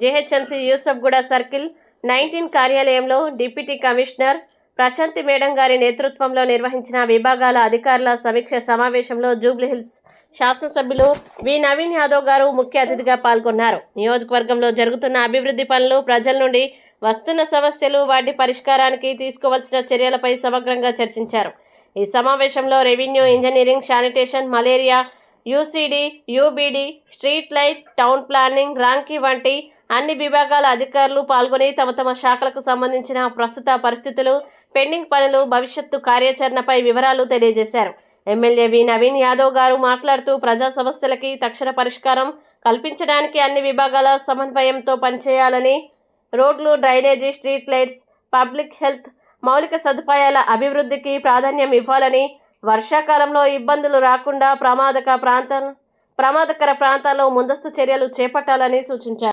GHMC Yousufguda circle nineteen కార్యాలయంలో deputy commissioner Prashanti madam గారి నేతృత్వంలో నిర్వహించిన విభాగాల అధికారుల సమీక్ష సమావేశంలో జూబ్లీహిల్స్ శాసనసభ్యులు వి నవీన్ యాదవ్ గారు ముఖ్య అతిథిగా పాల్గొన్నారు. నియోజకవర్గంలో జరుగుతున్న అభివృద్ధి పనులు ప్రజల నుండి వస్తున్న సమస్యలు వాటి పరిష్కారానికి తీసుకోవాల్సిన చర్యలపై సమగ్రంగా చర్చించారు. ఈ సమావేశంలో revenue engineering sanitation malaria UCD UBD street light town planning Ramky వంటి అన్ని విభాగాల అధికారులు పాల్గొని తమ తమ శాఖలకు సంబంధించిన ప్రస్తుత పరిస్థితులు పెండింగ్ పనులు భవిష్యత్తు కార్యాచరణపై వివరాలు తెలియజేశారు. ఎమ్మెల్యే వి. నవీన్ యాదవ్ గారు మాట్లాడుతూ ప్రజా సమస్యలకి తక్షణ పరిష్కారం కల్పించడానికి అన్ని విభాగాల సమన్వయంతో పనిచేయాలని రోడ్లు drainage street lights public health మౌలిక సదుపాయాల అభివృద్ధికి ప్రాధాన్యం ఇవ్వాలని వర్షాకాలంలో ఇబ్బందులు రాకుండా ప్రమాదక ప్రాంత ప్రమాదకర ప్రాంతాల్లో ముందస్తు చర్యలు చేపట్టాలని సూచించారు.